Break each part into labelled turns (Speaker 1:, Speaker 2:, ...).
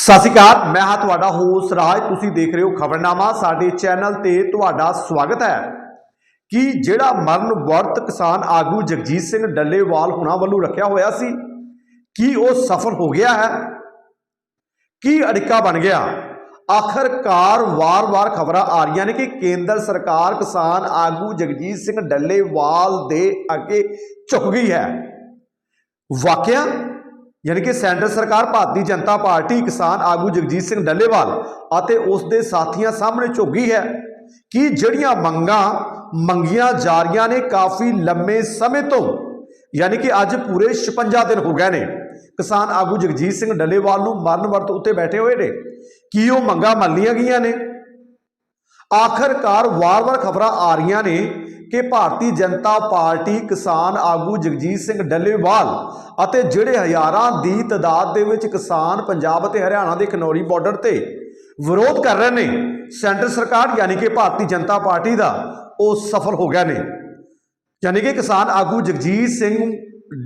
Speaker 1: ਸਤਿ ਸ਼੍ਰੀ ਅਕਾਲ, ਮੈਂ ਹਾਂ ਤੁਹਾਡਾ ਹੋਸਟ ਰਾਜ। ਤੁਸੀਂ ਦੇਖ ਰਹੇ ਹੋ ਖਬਰਨਾਮਾ। ਸਾਡੇ ਚੈਨਲ ਤੇ ਤੁਹਾਡਾ ਸਵਾਗਤ ਹੈ। ਕਿ ਜਿਹੜਾ ਮਰਨ ਵਰਤ ਕਿਸਾਨ ਆਗੂ ਜਗਜੀਤ ਸਿੰਘ ਡੱਲੇਵਾਲ ਹੁਣਾਂ ਵੱਲੋਂ ਰੱਖਿਆ ਹੋਇਆ ਸੀ, ਕੀ ਉਹ ਸਫਲ ਹੋ ਗਿਆ ਹੈ? ਕੀ ਅੜਿੱਕਾ ਬਣ ਗਿਆ? ਆਖਰਕਾਰ ਵਾਰ-ਵਾਰ ਖਬਰਾਂ ਆ ਰਹੀਆਂ ਨੇ ਕਿ ਕੇਂਦਰ ਸਰਕਾਰ ਕਿਸਾਨ ਆਗੂ ਜਗਜੀਤ ਸਿੰਘ ਡੱਲੇਵਾਲ ਦੇ ਅੱਗੇ ਝੁਕ ਗਈ ਹੈ। ਵਾਕਿਆ ਯਾਨੀ ਕਿ ਸੈਂਟਰ ਸਰਕਾਰ, ਭਾਰਤੀ ਜਨਤਾ ਪਾਰਟੀ, ਕਿਸਾਨ ਆਗੂ ਜਗਜੀਤ ਸਿੰਘ ਡੱਲੇਵਾਲ ਅਤੇ ਉਸ ਦੇ ਸਾਥੀਆਂ ਸਾਹਮਣੇ ਝੁੱਗੀ ਹੈ ਕਿ ਜਿਹੜੀਆਂ ਮੰਗਾਂ ਮੰਗੀਆਂ ਜਾ ਰਹੀਆਂ ਨੇ ਕਾਫੀ ਲੰਮੇ ਸਮੇਂ ਤੋਂ, ਯਾਨੀ ਕਿ ਅੱਜ ਪੂਰੇ 56 ਦਿਨ ਹੋ ਗਏ ਨੇ, ਕਿਸਾਨ ਆਗੂ ਜਗਜੀਤ ਸਿੰਘ ਡੱਲੇਵਾਲ ਨੂੰ ਮਰਨ ਵਰਤ ਉੱਤੇ ਬੈਠੇ ਹੋਏ ਨੇ, ਕੀ ਉਹ ਮੰਗਾਂ ਮੰਨ ਲਈਆਂ ਗਈਆਂ ਨੇ? ਆਖਰਕਾਰ ਵਾਰ-ਵਾਰ ਖਬਰਾਂ ਆ ਰਹੀਆਂ ਨੇ ਕਿ ਭਾਰਤੀ ਜਨਤਾ ਪਾਰਟੀ ਕਿਸਾਨ ਆਗੂ ਜਗਜੀਤ ਸਿੰਘ ਡੱਲੇਵਾਲ ਅਤੇ ਜਿਹੜੇ ਹਜ਼ਾਰਾਂ ਦੀ ਤਦਾਦ ਦੇ ਵਿੱਚ ਕਿਸਾਨ ਪੰਜਾਬ ਅਤੇ ਹਰਿਆਣਾ ਦੇ ਖਨੌਰੀ ਬਾਰਡਰ ਤੇ ਵਿਰੋਧ ਕਰ ਰਹੇ ਨੇ, ਸੈਂਟਰ ਸਰਕਾਰ ਯਾਨੀ ਕਿ ਭਾਰਤੀ ਜਨਤਾ ਪਾਰਟੀ ਦਾ ਉਹ ਸਫਲ ਹੋ ਗਿਆ ਨੇ। ਯਾਨੀ ਕਿ ਕਿਸਾਨ ਆਗੂ ਜਗਜੀਤ ਸਿੰਘ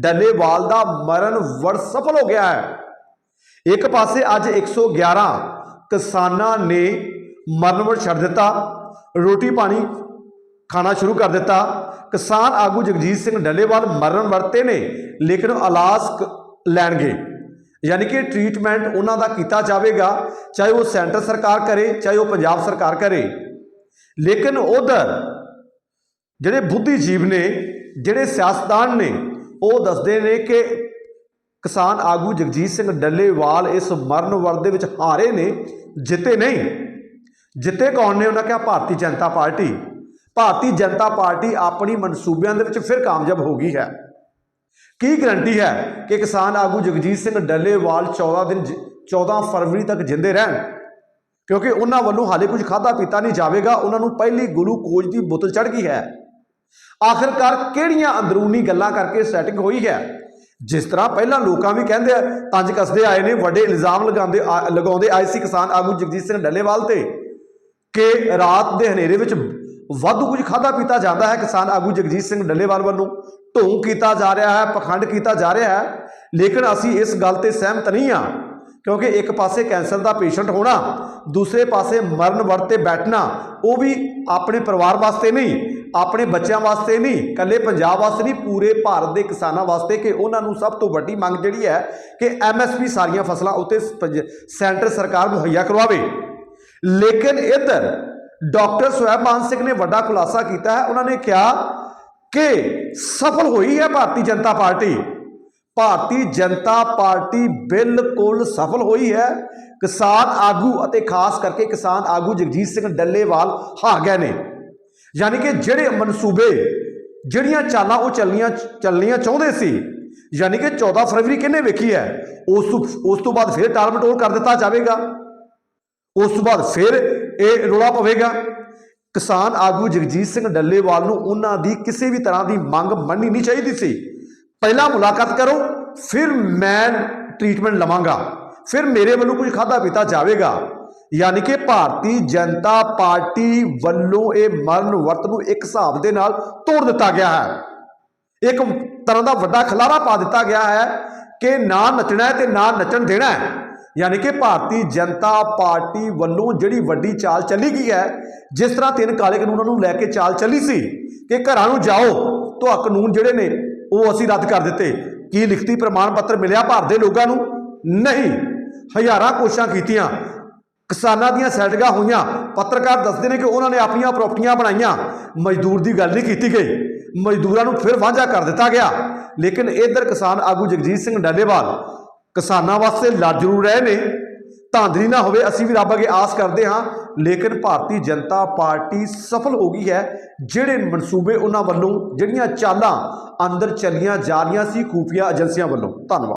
Speaker 1: ਡੱਲੇਵਾਲ ਦਾ ਮਰਨ ਵਰ ਸਫਲ ਹੋ ਗਿਆ ਹੈ। ਇੱਕ ਪਾਸੇ ਅੱਜ 111 ਕਿਸਾਨਾਂ ਨੇ ਮਰਨ ਵਰ ਛੱਡ ਦਿੱਤਾ। ਰੋਟੀ ਪਾਣੀ ਖਾਣਾ ਸ਼ੁਰੂ ਕਰ ਦਿੱਤਾ। ਕਿਸਾਨ ਆਗੂ ਜਗਜੀਤ ਸਿੰਘ ਡੱਲੇਵਾਲ ਮਰਨ ਵਰਤੇ ਨੇ, ਲੇਕਿਨ ਇਲਾਜ ਕ- ਲੈਣਗੇ। ਯਾਨੀ ਕਿ ਟ੍ਰੀਟਮੈਂਟ ਉਹਨਾਂ ਦਾ ਕੀਤਾ ਜਾਵੇਗਾ, ਚਾਹੇ ਉਹ ਸੈਂਟਰ ਸਰਕਾਰ ਕਰੇ, ਚਾਹੇ ਉਹ ਪੰਜਾਬ ਸਰਕਾਰ ਕਰੇ। ਲੇਕਿਨ ਉਧਰ ਜਿਹੜੇ ਬੁੱਧੀਜੀਵ ਨੇ, ਜਿਹੜੇ ਸਿਆਸਤਦਾਨ ਨੇ, ਉਹ ਦੱਸਦੇ ਨੇ ਕਿ ਕਿਸਾਨ ਆਗੂ ਜਗਜੀਤ ਸਿੰਘ ਡੱਲੇਵਾਲ ਇਸ ਮਰਨ ਵਰਤ ਦੇ ਵਿੱਚ ਹਾਰੇ ਨੇ, ਜਿੱਤੇ ਨਹੀਂ। ਜਿੱਤੇ ਕੌਣ ਨੇ? ਉਹਨਾਂ ਕਿਹਾ ਭਾਰਤੀ ਜਨਤਾ ਪਾਰਟੀ। ਭਾਰਤੀ ਜਨਤਾ ਪਾਰਟੀ ਆਪਣੀ ਮਨਸੂਬਿਆਂ ਦੇ ਵਿੱਚ ਫਿਰ ਕਾਮਯਾਬ ਹੋ ਗਈ ਹੈ। ਕੀ ਗਰੰਟੀ ਹੈ ਕਿ ਕਿਸਾਨ ਆਗੂ ਜਗਜੀਤ ਸਿੰਘ ਡੱਲੇਵਾਲ 14 ਦਿਨ ਜ- 14 ਫਰਵਰੀ ਤੱਕ ਜਿੰਦੇ ਰਹਿਣ? ਕਿਉਂਕਿ ਉਹਨਾਂ ਵੱਲੋਂ ਹਾਲੇ ਕੁਝ ਖਾਦਾ ਪੀਤਾ ਨਹੀਂ ਜਾਵੇਗਾ, ਉਹਨਾਂ ਨੂੰ ਪਹਿਲੀ ਗਲੂਕੋਜ਼ ਦੀ ਬੋਤਲ ਚੜ ਗਈ ਹੈ। ਆਖਰਕਾਰ ਕਿਹੜੀਆਂ ਅੰਦਰੂਨੀ ਗੱਲਾਂ ਕਰਕੇ ਸੈਟਿੰਗ ਹੋਈ ਹੈ? ਜਿਸ ਤਰ੍ਹਾਂ ਪਹਿਲਾਂ ਲੋਕਾਂ ਵੀ ਕਹਿੰਦੇ ਆ, ਤੰਜ ਕੱਸਦੇ ਆਏ ਨੇ, ਵੱਡੇ ਇਲਜ਼ਾਮ ਲਗਾਉਂਦੇ ਆ- ਲਗਾਉਂਦੇ ਆਏ ਸੀ ਕਿਸਾਨ ਆਗੂ ਜਗਜੀਤ ਸਿੰਘ ਡੱਲੇਵਾਲ ਤੇ ਕਿ ਰਾਤ ਦੇ ਹਨੇਰੇ ਵਿੱਚ ਵਾਧੂ ਕੁਝ ਖਾਦਾ ਪੀਤਾ ਜਾਂਦਾ ਹੈ ਕਿਸਾਨ ਆਗੂ ਜਗਜੀਤ ਸਿੰਘ ਡੱਲੇਵਾਲ ਵੱਲੋਂ। ਢੋਂਗ ਕੀਤਾ ਜਾ ਰਿਹਾ ਹੈ, ਪਖੰਡ ਕੀਤਾ ਜਾ ਰਿਹਾ ਹੈ, ਲੇਕਿਨ ਅਸੀਂ ਇਸ ਗੱਲ ਤੇ ਸਹਿਮਤ ਨਹੀਂ ਹਾਂ, ਕਿਉਂਕਿ ਇੱਕ ਪਾਸੇ ਕੈਂਸਰ ਦਾ ਪੇਸ਼ੈਂਟ ਹੋਣਾ, ਦੂਸਰੇ ਪਾਸੇ ਮਰਨ ਵਰਤ ਤੇ ਬੈਠਣਾ, ਉਹ ਵੀ ਆਪਣੇ ਪਰਿਵਾਰ ਵਾਸਤੇ ਨਹੀਂ, ਆਪਣੇ ਬੱਚਿਆਂ ਵਾਸਤੇ ਨਹੀਂ, ਇਕੱਲੇ ਪੰਜਾਬ ਵਾਸਤੇ ਨਹੀਂ, ਪੂਰੇ ਭਾਰਤ ਦੇ ਕਿਸਾਨਾਂ ਵਾਸਤੇ ਕਿ ਉਹਨਾਂ ਨੂੰ ਸਭ ਤੋਂ ਵੱਡੀ ਮੰਗ ਜਿਹੜੀ ਹੈ ਕਿ ਐਮਐਸਪੀ ਸਾਰੀਆਂ ਫਸਲਾਂ ਉੱਤੇ ਸੈਂਟਰ ਸਰਕਾਰ ਮੁਹੱਈਆ ਕਰਵਾਵੇ। ਲੇਕਿਨ ਇੱਧਰ ਡਾਕਟਰ ਸੁਹੈਬਾਨ ਸਿੰਘ ਨੇ ਵੱਡਾ ਖੁਲਾਸਾ ਕੀਤਾ ਹੈ। ਉਹਨਾਂ ਨੇ ਕਿਹਾ ਕਿ ਸਫਲ ਹੋਈ ਹੈ ਭਾਰਤੀ ਜਨਤਾ ਪਾਰਟੀ। ਭਾਰਤੀ ਜਨਤਾ ਪਾਰਟੀ ਬਿਲਕੁਲ ਸਫਲ ਹੋਈ ਹੈ। ਕਿਸਾਨ ਆਗੂ ਅਤੇ ਖਾਸ ਕਰਕੇ ਕਿਸਾਨ ਆਗੂ ਜਗਜੀਤ ਸਿੰਘ ਡੱਲੇਵਾਲ ਹਾਰ ਗਏ ਨੇ। ਯਾਨੀ ਕਿ ਜਿਹੜੇ ਮਨਸੂਬੇ, ਜਿਹੜੀਆਂ ਚਾਲਾਂ ਉਹ ਚੱਲਣੀਆਂ ਚੱਲਣੀਆਂ ਚਾਹੁੰਦੇ ਸੀ, ਯਾਨੀ ਕਿ 14 ਫਰਵਰੀ ਕਿਹਨੇ ਵੇਖੀ ਹੈ? ਉਸ ਤੋਂ ਉਸ ਤੋਂ ਬਾਅਦ ਫਿਰ ਟਾਲਮਟੋਲ ਕਰ ਦਿੱਤਾ ਜਾਵੇਗਾ। ਉਸ ਤੋਂ ਬਾਅਦ ਫਿਰ ਇਹ ਰੋਲਾ ਪਵੇਗਾ। ਕਿਸਾਨ ਆਗੂ ਜਗਜੀਤ ਸਿੰਘ ਡੱਲੇਵਾਲ ਨੂੰ ਉਹਨਾਂ ਦੀ ਕਿਸੇ ਵੀ ਤਰ੍ਹਾਂ ਦੀ ਮੰਗ ਮੰਨਣੀ ਨਹੀਂ ਚਾਹੀਦੀ ਸੀ। ਪਹਿਲਾਂ ਮੁਲਾਕਾਤ ਕਰੋ, ਫਿਰ ਮੈਂ ਟ੍ਰੀਟਮੈਂਟ ਲਵਾਂਗਾ। ਫਿਰ ਮੇਰੇ ਵੱਲੋਂ ਕੁਝ ਖਾਦਾ ਪੀਤਾ ਜਾਵੇਗਾ। ਯਾਨੀ ਕਿ ਭਾਰਤੀ ਜਨਤਾ ਪਾਰਟੀ ਵੱਲੋਂ ਇਹ ਮਰਨ ਵਰਤ ਨੂੰ ਇੱਕ ਹਿਸਾਬ ਦੇ ਨਾਲ ਤੋੜ ਦਿੱਤਾ ਗਿਆ ਹੈ। ਇੱਕ ਤਰ੍ਹਾਂ ਦਾ ਵੱਡਾ ਖਲਾਰਾ ਪਾ ਦਿੱਤਾ ਗਿਆ ਹੈ ਕਿ ਨਾ ਨੱਚਣਾ ਹੈ ਤੇ ਨਾ ਨੱਚਣ ਦੇਣਾ ਹੈ। ਯਾਨੀ ਕਿ ਭਾਰਤੀ ਜਨਤਾ ਪਾਰਟੀ ਵੱਲੋਂ ਜਿਹੜੀ ਵੱਡੀ ਚਾਲ ਚੱਲੀ ਗਈ ਹੈ, ਜਿਸ ਤਰ੍ਹਾਂ ਤਿੰਨ ਕਾਲੇ ਕਾਨੂੰਨਾਂ ਨੂੰ ਲੈ ਕੇ ਚਾਲ ਚੱਲੀ ਸੀ ਕਿ ਘਰਾਂ ਨੂੰ ਜਾਓ, ਤਾਂ ਆਹ ਕਾਨੂੰਨ ਜਿਹੜੇ ਨੇ, ਉਹ ਅਸੀਂ ਰੱਦ ਕਰ ਦਿੱਤੇ। ਕੀ ਲਿਖਤੀ ਪ੍ਰਮਾਣ ਪੱਤਰ ਮਿਲਿਆ ਭਾਰਤ ਦੇ ਲੋਕਾਂ ਨੂੰ? ਨਹੀਂ। ਹਜ਼ਾਰਾਂ ਕੋਸ਼ਿਸ਼ਾਂ ਕੀਤੀਆਂ। ਕਿਸਾਨਾਂ ਦੀਆਂ ਸੈਟਿੰਗਾਂ ਹੋਈਆਂ। ਪੱਤਰਕਾਰ ਦੱਸਦੇ ਨੇ ਕਿ ਉਹਨਾਂ ਨੇ ਆਪਣੀਆਂ ਪ੍ਰਾਪਰਟੀਆਂ ਬਣਾਈਆਂ। ਮਜ਼ਦੂਰ ਦੀ ਗੱਲ ਨਹੀਂ ਕੀਤੀ ਗਈ। ਮਜ਼ਦੂਰਾਂ ਨੂੰ ਫਿਰ ਵਾਂਝਾ ਕਰ ਦਿੱਤਾ ਗਿਆ। ਲੇਕਿਨ ਇਧਰ ਕਿਸਾਨ ਆਗੂ ਜਗਜੀਤ ਸਿੰਘ ਡੱਲੇਵਾਲ ਕਿਸਾਨਾਂ ਵਾਸਤੇ ਲੜ ਜ਼ਰੂਰ ਰਹੇ ਨੇ। ਧਾਂਦਲੀ ਨਾ ਹੋਵੇ, ਅਸੀਂ ਵੀ ਰੱਬ ਅੱਗੇ ਆਸ ਕਰਦੇ ਹਾਂ। ਲੇਕਿਨ ਭਾਰਤੀ ਜਨਤਾ ਪਾਰਟੀ ਸਫਲ ਹੋ ਗਈ ਹੈ। ਜਿਹੜੇ ਮਨਸੂਬੇ ਉਹਨਾਂ ਵੱਲੋਂ, ਜਿਹੜੀਆਂ ਚਾਲਾਂ ਅੰਦਰ ਚੱਲੀਆਂ ਜਾ ਰਹੀਆਂ ਸੀ, ਖੂਫੀਆ ਏਜੰਸੀਆਂ ਵੱਲੋਂ। ਧੰਨਵਾਦ।